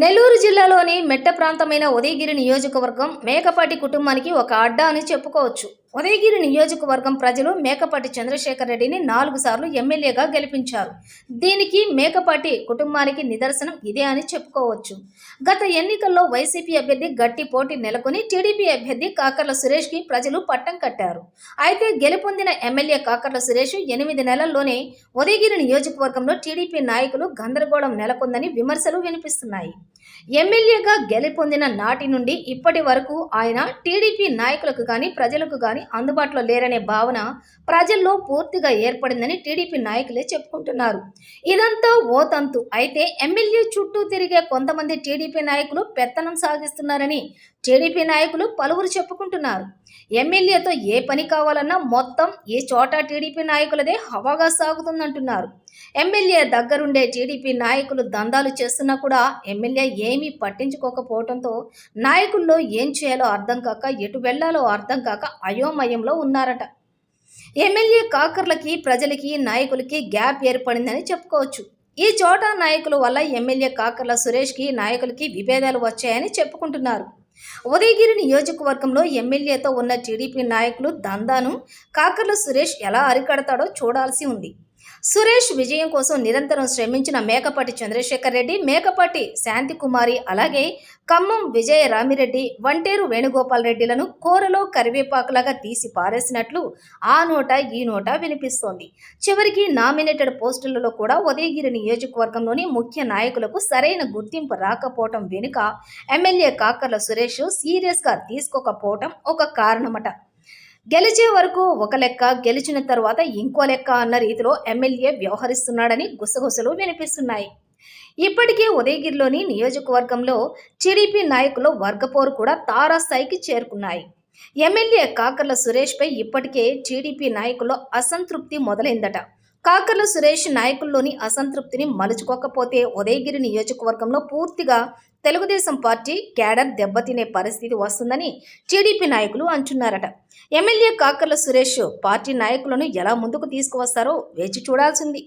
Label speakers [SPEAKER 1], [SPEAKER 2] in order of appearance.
[SPEAKER 1] నెల్లూరు జిల్లాలోని మెట్ట ప్రాంతమైన ఉదయగిరి నియోజకవర్గం మేకపాటి కుటుంబానికి ఒక అడ్డా అని చెప్పుకోవచ్చు. ఉదయగిరి నియోజకవర్గం ప్రజలు మేకపాటి చంద్రశేఖర్ రెడ్డిని నాలుగు సార్లు ఎమ్మెల్యేగా గెలిపించారు. దీనికి మేకపాటి కుటుంబానికి నిదర్శనం ఇదే అని చెప్పుకోవచ్చు. గత ఎన్నికల్లో వైసీపీ అభ్యర్థి గట్టి పోటీ నెలకొని టీడీపీ అభ్యర్థి కాకర్ల సురేష్కి ప్రజలు పట్టం కట్టారు. అయితే గెలుపొందిన ఎమ్మెల్యే కాకర్ల సురేష్ ఎనిమిది నెలల్లోనే ఉదయగిరి నియోజకవర్గంలో టీడీపీ నాయకులు గందరగోళం నెలకొందని విమర్శలు వినిపిస్తున్నాయి. ఎమ్మెల్యేగా గెలుపొందిన నాటి నుండి ఇప్పటి వరకు ఆయన టీడీపీ నాయకులకు కానీ ప్రజలకు కానీ అందుబాటులో లేరనే భావన ప్రజల్లో పూర్తిగా ఏర్పడిందని టీడీపీ నాయకులే చెప్పుకుంటున్నారు. ఇదంతా ఓ తంతు. అయితే ఎమ్మెల్యే చుట్టూ తిరిగే కొంతమంది టీడీపీ నాయకులు పెత్తనం సాగిస్తున్నారని టీడీపీ నాయకులు పలువురు చెప్పుకుంటున్నారు. ఎమ్మెల్యేతో ఏ పని కావాలన్నా మొత్తం ఈ చోట టీడీపీ నాయకులదే హవాగా సాగుతుందంటున్నారు. ఎమ్మెల్యే దగ్గరుండే టీడీపీ నాయకులు దందాలు చేస్తున్నా కూడా ఎమ్మెల్యే ఏమీ పట్టించుకోకపోవడంతో నాయకుల్లో ఏం చేయాలో అర్థం కాక ఎటు వెళ్ళాలో అర్థం కాక అయోమయంలో ఉన్నారట. ఎమ్మెల్యే కాకర్లకి ప్రజలకి నాయకులకి గ్యాప్ ఏర్పడిందని చెప్పుకోవచ్చు. ఈ చోట నాయకుల వల్ల ఎమ్మెల్యే కాకర్ల సురేష్కి నాయకులకి విభేదాలు వచ్చాయని చెప్పుకుంటున్నారు. ఉదయగిరి నియోజకవర్గంలో ఎమ్మెల్యేతో ఉన్న టీడీపీ నాయకులు దందాను కాకర్ల సురేష్ ఎలా అరికడతాడో చూడాల్సి ఉంది. సురేష్ విజయం కోసం నిరంతరం శ్రమించిన మేకపాటి చంద్రశేఖర్ రెడ్డి మేకపాటి శాంతికుమారి అలాగే ఖమ్మం విజయ రామిరెడ్డి వంటేరు వేణుగోపాల్ రెడ్డిలను కూరలో కరివేపాకులాగా తీసి పారేసినట్లు ఆ నోట ఈ నోట వినిపిస్తోంది. చివరికి నామినేటెడ్ పోస్టులలో కూడా ఉదయగిరి నియోజకవర్గంలోని ముఖ్య నాయకులకు సరైన గుర్తింపు రాకపోవటం వెనుక ఎమ్మెల్యే కాకర్ల సురేష్ సీరియస్గా తీసుకోకపోవటం ఒక కారణమట. గెలిచే వరకు ఒక లెక్క గెలిచిన తర్వాత ఇంకో లెక్క అన్న రీతిలో ఎమ్మెల్యే వ్యవహరిస్తున్నాడని గుసగుసలు వినిపిస్తున్నాయి. ఇప్పటికే ఉదయగిరిలోని నియోజకవర్గంలో టీడీపీ నాయకుల వర్గపోరు కూడా తారాస్థాయికి చేరుకున్నాయి. ఎమ్మెల్యే కాకర్ల సురేష్పై ఇప్పటికే టీడీపీ నాయకుల్లో అసంతృప్తి మొదలైందట. కాకర్ల సురేష్ నాయకుల్లోని అసంతృప్తిని మలుచుకోకపోతే ఉదయగిరి నియోజకవర్గంలో పూర్తిగా తెలుగుదేశం పార్టీ క్యాడర్ దెబ్బతినే పరిస్థితి వస్తుందని టీడీపీ నాయకులు అంటున్నారట. ఎమ్మెల్యే కాకర్ల సురేష్ పార్టీ నాయకులను ఎలా ముందుకు తీసుకువస్తారో వేచి చూడాల్సింది.